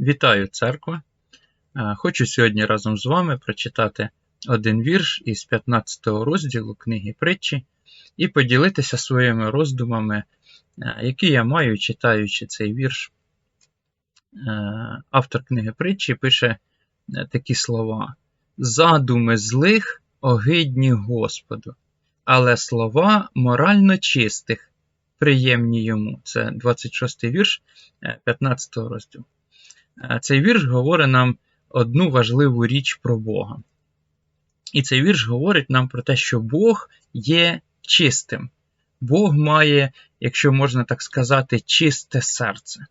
Вітаю, церква! Е, Хочу сьогодні разом з вами прочитати один вірш із 15 розділу книги притчі і поділитися своїми роздумами, е, які я маю, читаючи цей вірш. Е, Автор книги притчі пише такі слова: Задуми злих огидні Господу, але слова морально чистих, приємні йому. Це 26 вірш 15 розділу. Цей вірш говорить нам одну важливу річ про Бога. І цей вірш говорить нам про те, що Бог є чистим. Бог має, якщо можна так сказати, чисте серце.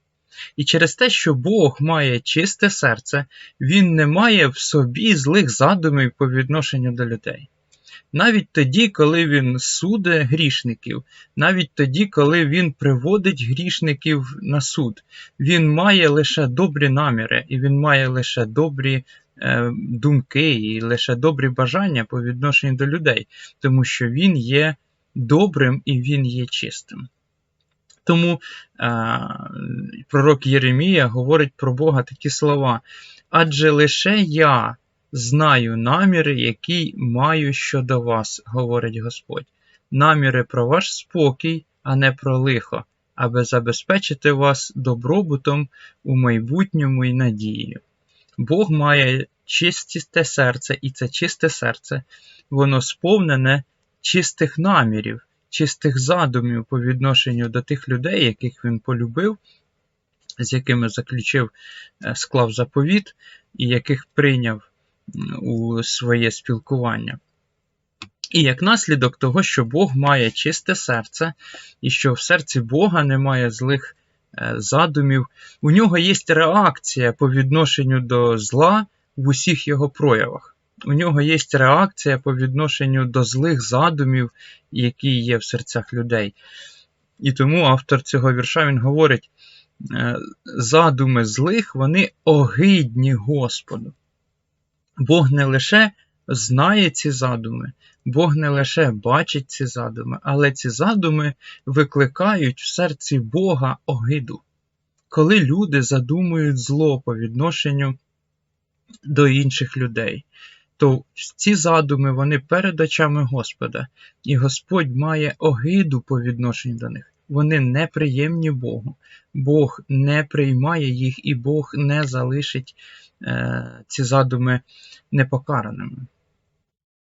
І через те, що Бог має чисте серце, Він не має в собі злих задумів по відношенню до людей. Навіть тоді, коли він суде грішників, навіть тоді, коли він приводить грішників на суд, він має лише добрі наміри, і він має лише добрі е, думки, і лише добрі бажання по відношенню до людей, тому що він є добрим і він є чистим. Тому е, пророк Єремія говорить про Бога такі слова: адже лише я знаю наміри, які маю щодо вас, говорить Господь, наміри про ваш спокій, а не про лихо, аби забезпечити вас добробутом у майбутньому і надією. Бог має чисте серце, і це чисте серце, воно сповнене чистих намірів, чистих задумів по відношенню до тих людей, яких він полюбив, з якими заключив, е, склав заповіт, і яких прийняв у своє спілкування. І як наслідок того, що Бог має чисте серце, і що в серці Бога немає злих е, задумів, у нього є реакція по відношенню до зла в усіх його проявах. У нього є реакція по відношенню до злих задумів, які є в серцях людей. І тому автор цього вірша він говорить: е, задуми злих, вони огидні Господу. Бог не лише знає ці задуми, Бог не лише бачить ці задуми, але ці задуми викликають в серці Бога огиду. Коли люди задумують зло по відношенню до інших людей, то ці задуми вони перед очами Господа, і Господь має огиду по відношенню до них. Вони неприємні Богу. Бог не приймає їх, і Бог не залишить ці задуми непокараними.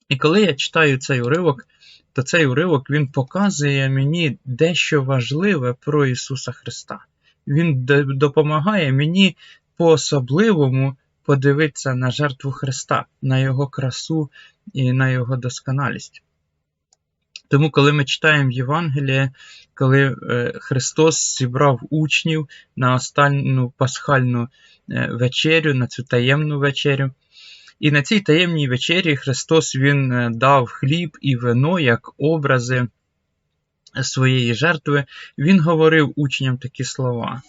І коли я читаю цей уривок, то цей уривок він показує мені дещо важливе про Ісуса Христа. Він допомагає мені по-особливому подивитися на жертву Христа, на Його красу і на Його досконалість. Тому, коли ми читаємо Євангеліє, коли е, Христос зібрав учнів на останню пасхальну е, вечерю, на цю таємну вечерю, і на цій таємній вечері Христос Він е, дав хліб і вино як образи своєї жертви, Він говорив учням такі слова: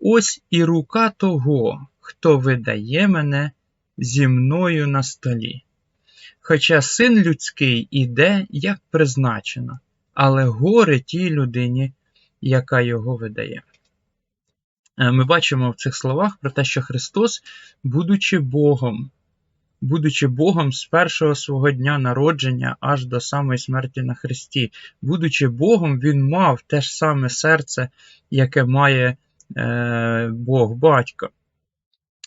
Ось і рука того, хто видає мене зі мною на столі. Хоча син людський іде, як призначено, але горе тій людині, яка його видає. Е, ми бачимо в цих словах про те, що Христос, будучи Богом, будучи Богом з першого свого дня народження аж до самої смерті на Христі, будучи Богом, Він мав те ж саме серце, яке має е, Бог батько.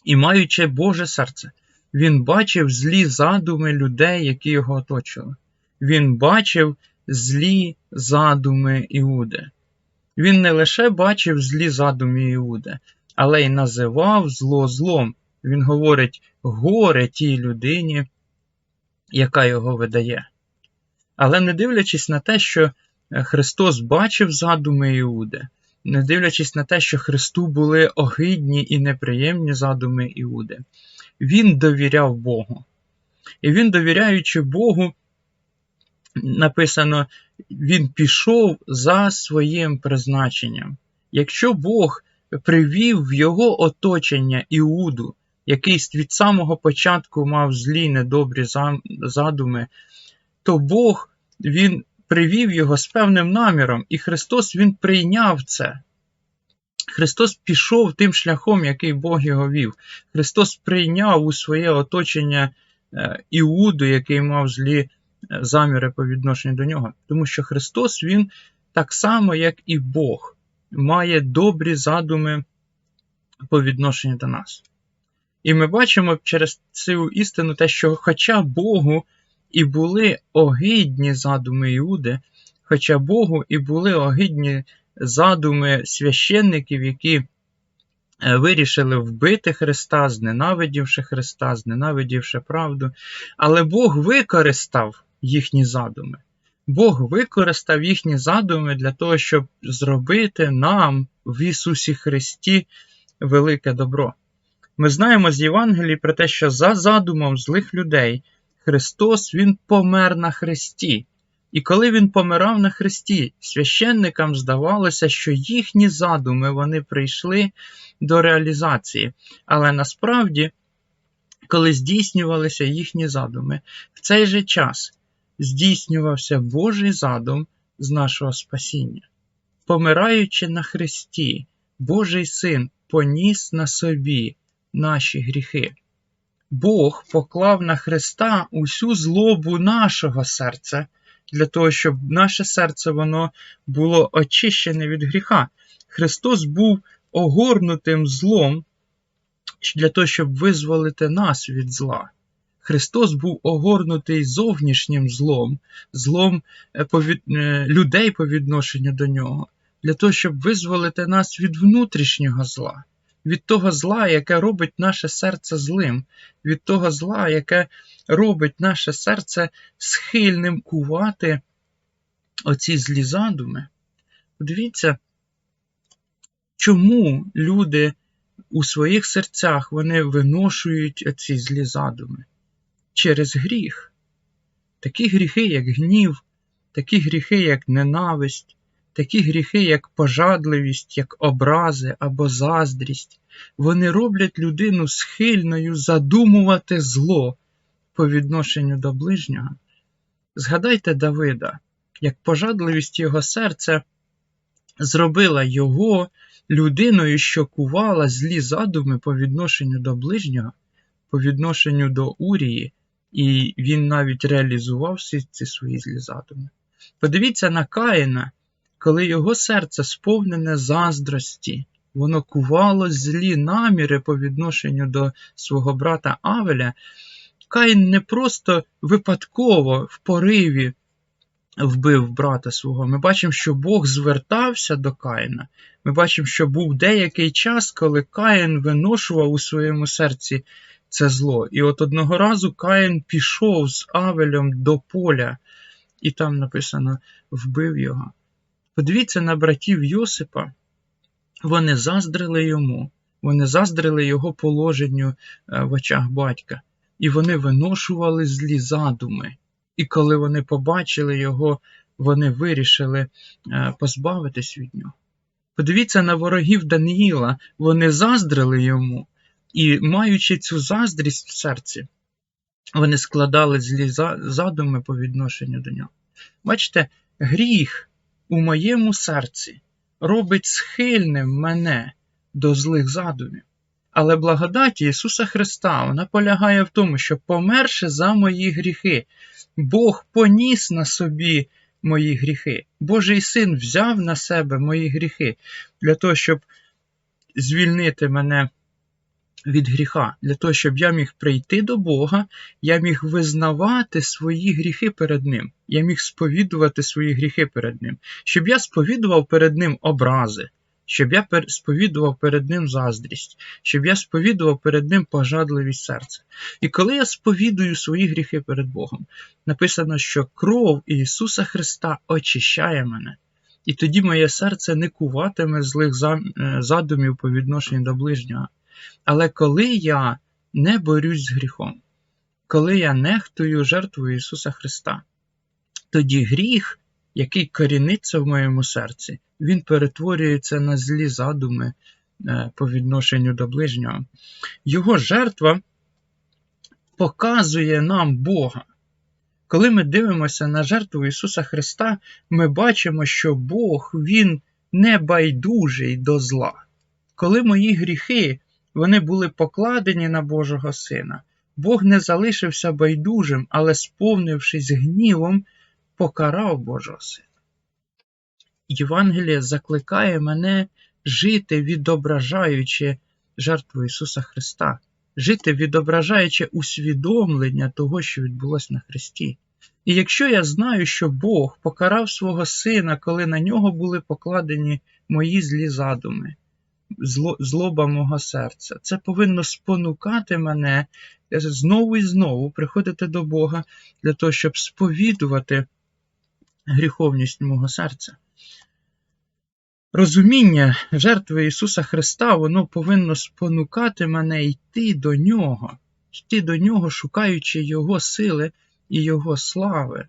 І маючи Боже серце, він бачив злі задуми людей, які його оточували. Він бачив злі задуми Іуди. Він не лише бачив злі задуми Іуди, але й називав зло злом. Він говорить горе тій людині, яка його видає. Але не дивлячись на те, що Христос бачив задуми Іуди, не дивлячись на те, що Христу були огидні і неприємні задуми Іуди, він довіряв Богу. І він, довіряючи Богу, написано, він пішов за своїм призначенням. Якщо Бог привів в його оточення Іуду, який від самого початку мав злі недобрі задуми, то Бог він привів його з певним наміром, і Христос Він прийняв це. Христос пішов тим шляхом, який Бог його вів. Христос прийняв у своє оточення е, Іуду, який мав злі е, заміри по відношенню до нього. Тому що Христос, Він так само, як і Бог, має добрі задуми по відношенню до нас. І ми бачимо через цю істину те, що, хоча Богу і були огидні задуми Іуди, хоча Богу і були огидні задуми священників, які е, вирішили вбити Христа, зненавидівши Христа, зненавидівши правду, але Бог використав їхні задуми. Бог використав їхні задуми для того, щоб зробити нам в Ісусі Христі велике добро. Ми знаємо з Євангелії про те, що за задумом злих людей Христос Він помер на Христі. І коли Він помирав на Христі, священникам здавалося, що їхні задуми вони прийшли до реалізації. Але насправді, коли здійснювалися їхні задуми, в цей же час здійснювався Божий задум з нашого спасіння. Помираючи на Христі, Божий Син поніс на собі наші гріхи. Бог поклав на Христа усю злобу нашого серця, для того, щоб наше серце воно було очищене від гріха. Христос був огорнутим злом для того, щоб визволити нас від зла. Христос був огорнутий зовнішнім злом, злом е, е, людей по відношенню до нього, для того, щоб визволити нас від внутрішнього зла від того зла, яке робить наше серце злим, від того зла, яке робить наше серце схильним кувати оці злі задуми. Подивіться, чому люди у своїх серцях вони виношують оці злі задуми? Через гріх. Такі гріхи, як гнів, такі гріхи, як ненависть, Такі гріхи, як пожадливість, як образи або заздрість, вони роблять людину схильною задумувати зло по відношенню до ближнього. Згадайте Давида, як пожадливість його серця зробила його людиною, що кувала злі задуми по відношенню до ближнього, по відношенню до Урії, і він навіть реалізував всі ці свої злі задуми. Подивіться на Каїна коли його серце сповнене заздрості, воно кувало злі наміри по відношенню до свого брата Авеля, Каїн не просто випадково в пориві вбив брата свого. Ми бачимо, що Бог звертався до Каїна. Ми бачимо, що був деякий час, коли Каїн виношував у своєму серці це зло. І от одного разу Каїн пішов з Авелем до поля, і там написано вбив його. Подивіться на братів Йосипа, вони заздрили йому, вони заздрили його положенню е, в очах батька, і вони виношували злі задуми. І коли вони побачили його, вони вирішили е, позбавитись від нього. Подивіться на ворогів Даниїла, вони заздрили йому, і, маючи цю заздрість в серці, вони складали злі задуми по відношенню до нього. Бачите, гріх у моєму серці робить схильним мене до злих задумів. Але благодаті Ісуса Христа вона полягає в тому, що, померши за мої гріхи, Бог поніс на собі мої гріхи. Божий син взяв на себе мої гріхи для того, щоб звільнити мене від гріха, для того, щоб я міг прийти до Бога, я міг визнавати свої гріхи перед Ним, я міг сповідувати свої гріхи перед Ним, щоб я сповідував перед Ним образи, щоб я сповідував перед Ним заздрість, щоб я сповідував перед Ним пожадливість серця. І коли я сповідую свої гріхи перед Богом, написано, що кров Ісуса Христа очищає мене. І тоді моє серце не куватиме злих е, задумів по відношенню до ближнього. Але коли я не борюсь з гріхом, коли я нехтую жертвою Ісуса Христа, тоді гріх, який коріниться в моєму серці, він перетворюється на злі задуми е, по відношенню до ближнього. Його жертва показує нам Бога. Коли ми дивимося на жертву Ісуса Христа, ми бачимо, що Бог Він не байдужий до зла. коли мої гріхи вони були покладені на Божого Сина, Бог не залишився байдужим, але, сповнившись гнівом, покарав Божого Сина. Євангеліє закликає мене жити, відображаючи жертву Ісуса Христа, жити, відображаючи усвідомлення того, що відбулося на Христі. І якщо я знаю, що Бог покарав свого сина, коли на нього були покладені мої злі задуми, зло, злоба мого серця, це повинно спонукати мене знову і знову приходити до Бога для того, щоб сповідувати гріховність мого серця. Розуміння жертви Ісуса Христа, воно повинно спонукати мене йти до Нього, йти до Нього, шукаючи Його сили і Його слави.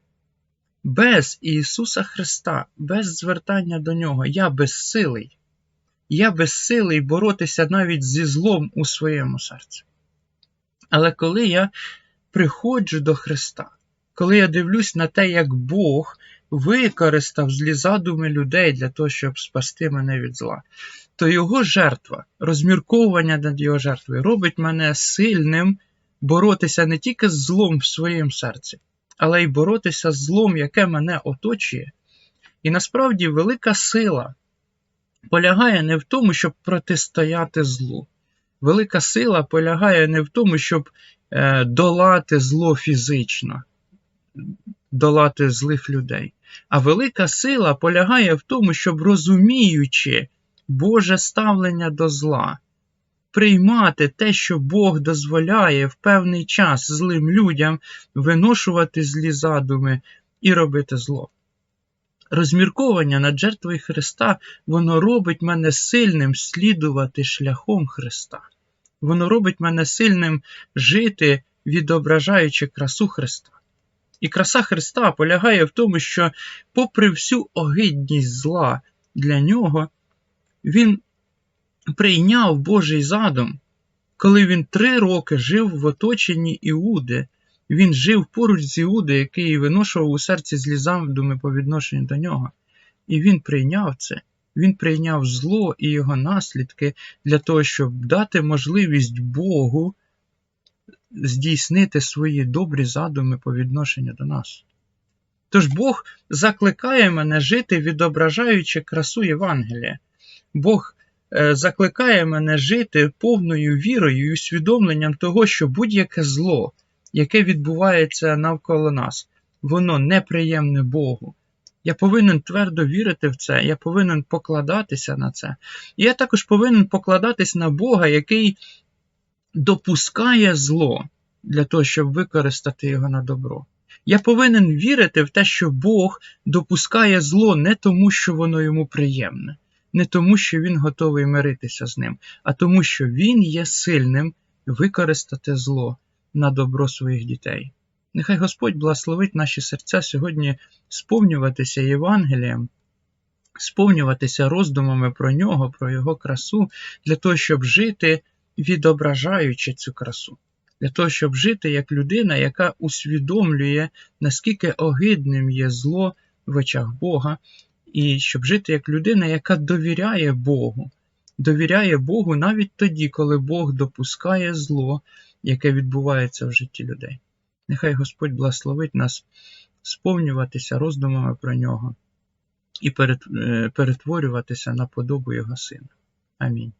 Без Ісуса Христа, без звертання до Нього, я безсилий. Я безсилий боротися навіть зі злом у своєму серці. Але коли я приходжу до Христа, коли я дивлюсь на те, як Бог використав злі задуми людей для того, щоб спасти мене від зла, то його жертва, розмірковування над його жертвою робить мене сильним боротися не тільки з злом в своєму серці, але й боротися з злом, яке мене оточує. І насправді велика сила полягає не в тому, щоб протистояти злу. Велика сила полягає не в тому, щоб е, долати зло фізично, долати злих людей. А велика сила полягає в тому, щоб розуміючи Боже ставлення до зла, приймати те, що Бог дозволяє в певний час злим людям виношувати злі задуми і робити зло. Розмірковання над жертвою Христа, воно робить мене сильним слідувати шляхом Христа. Воно робить мене сильним жити, відображаючи красу Христа. І краса Христа полягає в тому, що, попри всю огидність зла для нього, Він прийняв Божий задум, коли він три роки жив в оточенні Іуди, він жив поруч з Іуди, який виношував у серці злі задуми по відношенню до нього. І він прийняв це. Він прийняв зло і його наслідки для того, щоб дати можливість Богу здійснити свої добрі задуми по відношенню до нас. Тож Бог закликає мене жити, відображаючи красу Євангелія. Бог е, закликає мене жити повною вірою і усвідомленням того, що будь-яке зло, яке відбувається навколо нас, воно неприємне Богу. Я повинен твердо вірити в це, я повинен покладатися на це. І я також повинен покладатись на Бога, який допускає зло для того, щоб використати його на добро. Я повинен вірити в те, що Бог допускає зло не тому, що воно йому приємне, не тому, що він готовий миритися з ним, а тому, що він є сильним використати зло на добро своїх дітей. Нехай Господь благословить наші серця сьогодні сповнюватися Євангелієм, сповнюватися роздумами про нього, про його красу, для того, щоб жити, відображаючи цю красу, для того, щоб жити як людина, яка усвідомлює, наскільки огидним є зло в очах Бога, і щоб жити як людина, яка довіряє Богу, довіряє Богу навіть тоді, коли Бог допускає зло, яке відбувається в житті людей. Нехай Господь благословить нас сповнюватися роздумами про нього і перетворюватися на подобу Його Сина. Амінь.